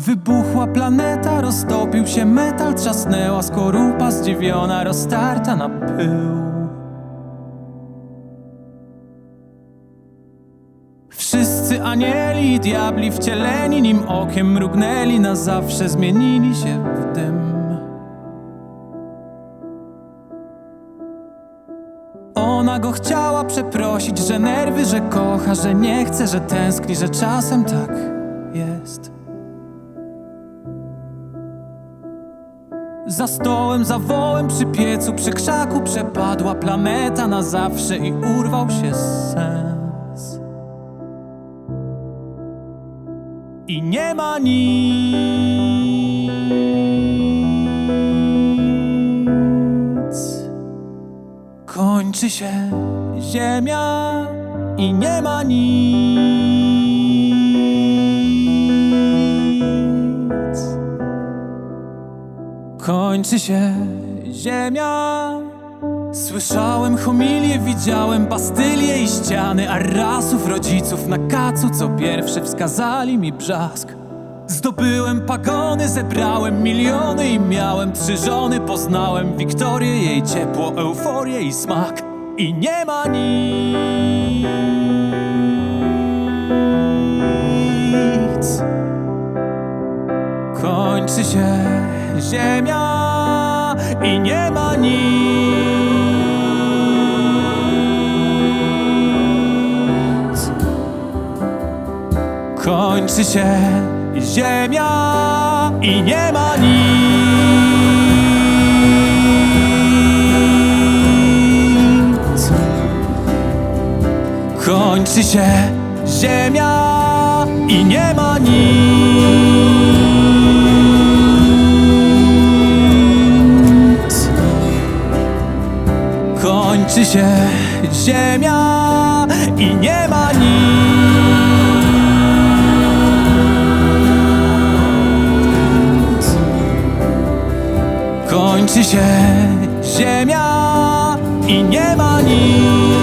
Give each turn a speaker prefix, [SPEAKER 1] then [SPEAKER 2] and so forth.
[SPEAKER 1] Wybuchła planeta, roztopił się metal, trzasnęła skorupa, zdziwiona, roztarta na pył. Wszyscy anieli i diabli wcieleni, nim okiem mrugnęli, na zawsze zmienili się w dym. Ona go chciała przeprosić, że nerwy, że kocha, że nie chce, że tęskni, że czasem tak jest. Za stołem, za wołem, przy piecu, przy krzaku przepadła planeta na zawsze i urwał się sens. I nie ma nic. Kończy się ziemia i nie ma nic. Kończy się ziemia. Słyszałem homilię, widziałem bastylie i ściany Arrasów, rodziców na kacu, co pierwszy wskazali mi brzask. Zdobyłem pagony, zebrałem miliony i miałem trzy żony. Poznałem Wiktorię, jej ciepło, euforię i smak. I nie ma nic Kończy się ziemia i nie ma nic. Kończy się ziemia i nie ma nic. Kończy się ziemia i nie ma nic. Kończy się ziemia i nie ma nic. Kończy się ziemia i nie ma nic.